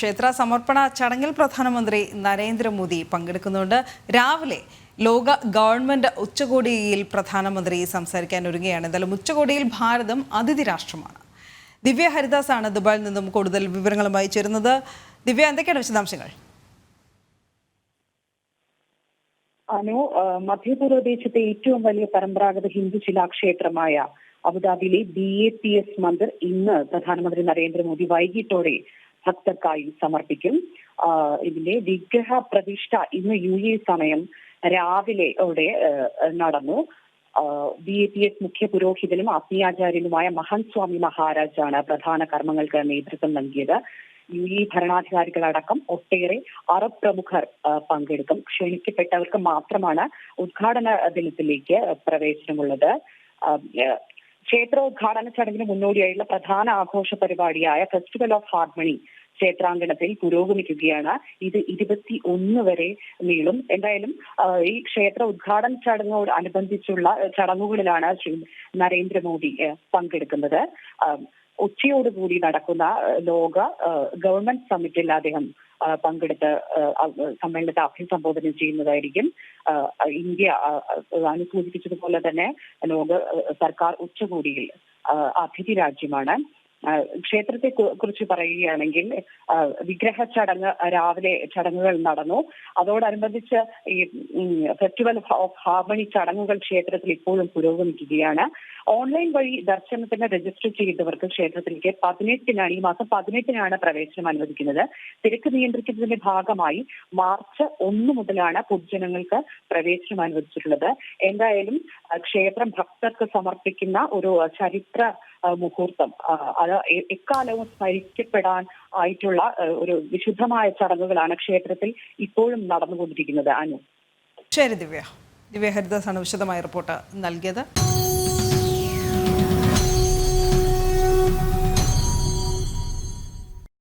ക്ഷേത്ര സമർപ്പണ ചടങ്ങിൽ പ്രധാനമന്ത്രി നരേന്ദ്രമോദി പങ്കെടുക്കുന്നുണ്ട്. രാവിലെ ലോക ഗവൺമെന്റ് ഉച്ചകോടിയിൽ പ്രധാനമന്ത്രി സംസാരിക്കാൻ ഒരുങ്ങുകയാണ്. എന്തായാലും ഉച്ചകോടിയിൽ ഭാരതം അതിഥി രാഷ്ട്രമാണ്. ദിവ്യ ഹരിദാസ് ആണ് ദുബായിൽ നിന്നും കൂടുതൽ വിവരങ്ങളുമായി ചേരുന്നത്. ദിവ്യ എന്തൊക്കെയാണ് വിശദാംശങ്ങൾ? അനു ആ, മധ്യപൂർവ ദേശത്തെ ഏറ്റവും വലിയ പരമ്പരാഗത ഹിന്ദു ശിലാക്ഷേത്രമായ അബുദാബിയിലെ B A P S Mandir ഇന്ന് പ്രധാനമന്ത്രി നരേന്ദ്രമോദി വൈകിട്ടോടെ ഭക്തർക്കായി സമർപ്പിക്കും. ഇതിന്റെ വിഗ്രഹ പ്രതിഷ്ഠ ഇന്ന് യു എ സമയം രാവിലെയോടെ അവിടെ നടന്നു. ബി എ പി എസ് മുഖ്യ പുരോഹിതനും ആത്മീയാചാര്യനുമായ മഹൻ സ്വാമി മഹാരാജാണ് പ്രധാന കർമ്മങ്ങൾക്ക് നേതൃത്വം നൽകിയത്. യു എ ഭരണാധികാരികളടക്കം ഒട്ടേറെ അറബ് പ്രമുഖർ പങ്കെടുക്കും. ക്ഷണിക്കപ്പെട്ടവർക്ക് മാത്രമാണ് ഉദ്ഘാടന ദിനത്തിലേക്ക് പ്രവേശനമുള്ളത്. ക്ഷേത്രോദ്ഘാടന ചടങ്ങിന് മുന്നോടിയായുള്ള പ്രധാന ആഘോഷ പരിപാടിയായ ഫെസ്റ്റിവൽ ഓഫ് ഹാർമണി ക്ഷേത്രാങ്കണത്തിൽ പുരോഗമിക്കുകയാണ്. ഇത് ഇരുപത്തി ഒന്ന് വരെ നീളും. എന്തായാലും ഈ ക്ഷേത്ര ഉദ്ഘാടന ചടങ്ങോട് അനുബന്ധിച്ചുള്ള ചടങ്ങുകളിലാണ് ശ്രീ നരേന്ദ്രമോദി പങ്കെടുക്കുന്നത്. ഉച്ചയോടുകൂടി നടക്കുന്ന ലോക ഗവൺമെന്റ് സമ്മിറ്റിൽ അദ്ദേഹം പങ്കെടുത്ത് സമ്മേളനത്തെ അഭിസംബോധന ചെയ്യുന്നതായിരിക്കും. ഇന്ത്യ ആ, ആ, അനു സൂചിപ്പിച്ചതുപോലെ തന്നെ ലോക സർക്കാർ ഉച്ചകോടിയിൽ അതിഥി രാജ്യമാണ്. ക്ഷേത്രത്തെ കുറിച്ച് പറയുകയാണെങ്കിൽ വിഗ്രഹ ചടങ്ങ് രാവിലെ ചടങ്ങുകൾ നടന്നു. അതോടനുബന്ധിച്ച് ഈ ഫെസ്റ്റിവൽ ഓഫ് ഹാർമണി ചടങ്ങുകൾ ക്ഷേത്രത്തിൽ ഇപ്പോഴും പുരോഗമിക്കുകയാണ്. ഓൺലൈൻ വഴി ദർശനത്തിന് രജിസ്റ്റർ ചെയ്തവർക്ക് ക്ഷേത്രത്തിലേക്ക് പതിനെട്ടിനാണ് ഈ മാസം പതിനെട്ടിനാണ് പ്രവേശനം അനുവദിക്കുന്നത്. തിരക്ക് നിയന്ത്രിക്കുന്നതിന്റെ ഭാഗമായി മാർച്ച് ഒന്ന് മുതലാണ് പൊതുജനങ്ങൾക്ക് പ്രവേശനം അനുവദിച്ചിട്ടുള്ളത്. എന്തായാലും ക്ഷേത്രം ഭക്തർക്ക് സമർപ്പിക്കുന്ന ഒരു ചരിത്ര മുഹൂർത്തം. അത് എക്കാലവും സ്മരിക്കപ്പെടാൻ ആയിട്ടുള്ള ഒരു വിശുദ്ധമായ ചടങ്ങുകളാണ് ക്ഷേത്രത്തിൽ ഇപ്പോഴും നടന്നുകൊണ്ടിരിക്കുന്നത്. അനു. ശരി ദിവ്യ. ദിവ്യ ഹരിദാസാണ് വിശദമായ റിപ്പോർട്ട് നൽകിയത്.